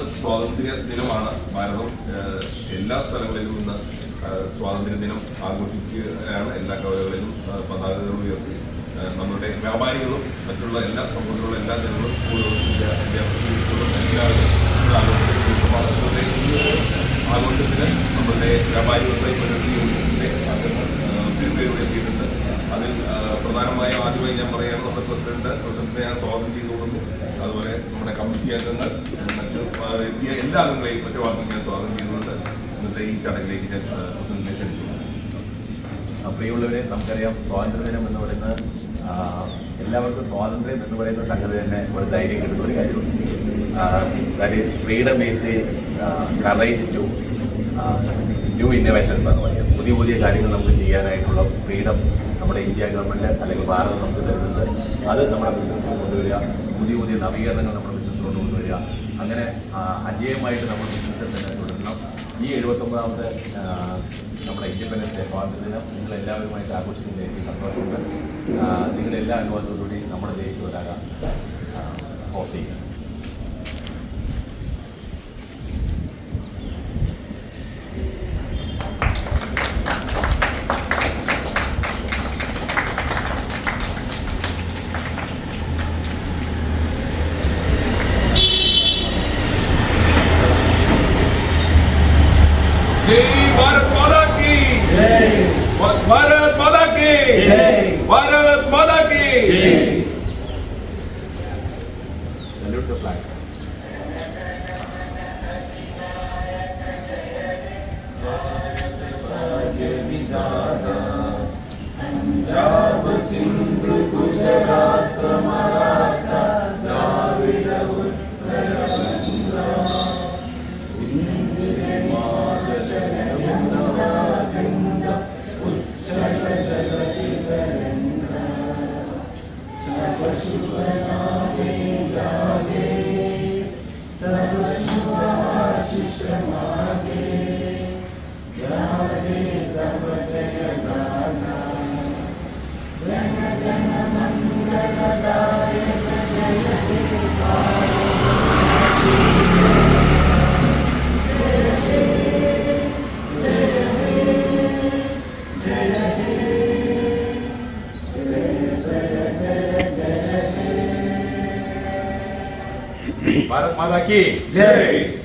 സ്വാതന്ത്ര്യ ദിനമാണ്. ഭാരതം എല്ലാ സ്ഥലങ്ങളിലും ഇന്ന് സ്വാതന്ത്ര്യ ദിനം ആഘോഷിക്കുകയാണ്. എല്ലാ കവലകളിലും പതാകകൾ ഉയർത്തി നമ്മുടെ വ്യാപാരികളും മറ്റുള്ള എല്ലാ സമൂഹത്തിലുള്ള എല്ലാ ജനങ്ങളും സ്കൂളുകളും വിദ്യാ- വിദ്യാർത്ഥികളും എല്ലാവരും ആഘോഷത്തിന് നമ്മുടെ വ്യാപാരി എത്തിയിട്ടുണ്ട്. അതിൽ പ്രധാനമായും ആദ്യമായി ഞാൻ പറയുകയാണ് നമ്മുടെ പ്രസിഡന്റ് പ്രസിഡന്റിനെ ഞാൻ സ്വാഗതം ചെയ്തുകൊള്ളുന്നു. അതുപോലെ നമ്മുടെ കമ്മിറ്റി അംഗങ്ങൾ എല്ലാ അംഗങ്ങളെയും മറ്റു വാക്കുകൾ ഞാൻ സ്വാഗതം ചെയ്തുകൊണ്ട് ഇന്നത്തെ ഈ ചടങ്ങിലേക്ക് ഞാൻ പ്രസിഡന്റിനെ ക്ഷണിച്ചു പ്രിയമുള്ളവരെ നമുക്കറിയാം സ്വാതന്ത്ര്യദിനം എന്ന് പറയുന്നത് എല്ലാവർക്കും സ്വാതന്ത്ര്യം എന്ന് പറയുന്ന സംഗതി തന്നെ ഒരു ധൈര്യം കിട്ടുന്ന ഒരു കാര്യമാണ്. That is freedom is the courage to new innovations എന്ന് പറയുന്നത്. പുതിയ പുതിയ കാര്യങ്ങൾ നമുക്ക് ചെയ്യാനായിട്ടുള്ള ഫ്രീഡം നമ്മുടെ ഇന്ത്യ ഗവൺമെന്റ് അല്ലെങ്കിൽ ഭാരതം നമുക്ക് തരുന്നുണ്ട്. അത് നമ്മുടെ ബിസിനസ്സിൽ കൊണ്ടുവരിക പുതിയ പുതിയ നവീകരണങ്ങൾ നമ്മുടെ കൊണ്ടുവരിക. അങ്ങനെ അജയമായിട്ട് നമ്മൾ ബിസിനസ്സിൽ തന്നെ തുടരണം. ഈ എഴുപത്തൊമ്പതാമത്തെ നമ്മുടെ ഇൻഡിപെൻഡൻസ് ഡേ സ്വാതന്ത്ര്യ ദിനം നിങ്ങൾ എല്ലാവരുമായിട്ട് ആഘോഷിക്കുന്നതിൽ എനിക്ക് സന്തോഷമുണ്ട് നിങ്ങളെല്ലാ അനുവാദത്തോടുകൂടി നമ്മുടെ ദേശീയ പതാക ഹോസ്റ്റ് ചെയ്യും जय भारत माता की। भारत माता की। भारत माता की। Salute the flag. Bharat Mata की जय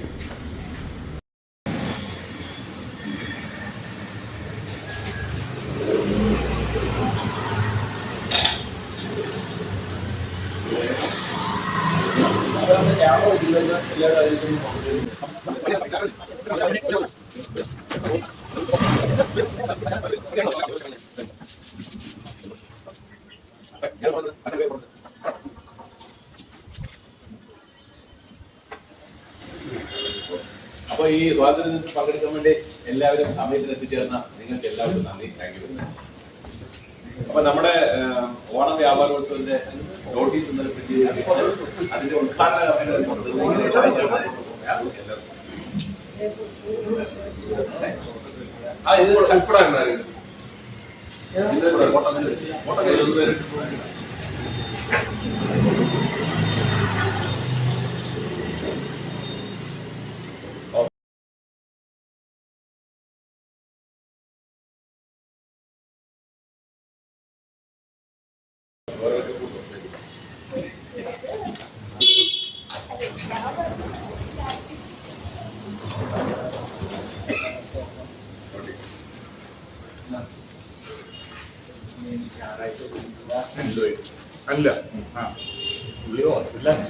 അപ്പോൾ ഈ സ്വാതന്ത്ര്യം പങ്കെടുക്കാൻ വേണ്ടി എല്ലാവരും സമയത്തിന് എത്തിച്ചേർന്ന നിങ്ങൾക്ക് എല്ലാവർക്കും നന്ദി. താങ്ക് യു അപ്പൊ നമ്മുടെ ഓണ വ്യാപാരോത്സവത്തിന്റെ നോട്ടീസ് ഇന്നലെ പ്രിന്റ് ചെയ്തിട്ടുണ്ട് അതിന്റെ ഉദ്ഘാടന കർമ്മങ്ങൾ അല്ല. ആ. പുള്ളിയോ ഹോസ്പിറ്റലാണ്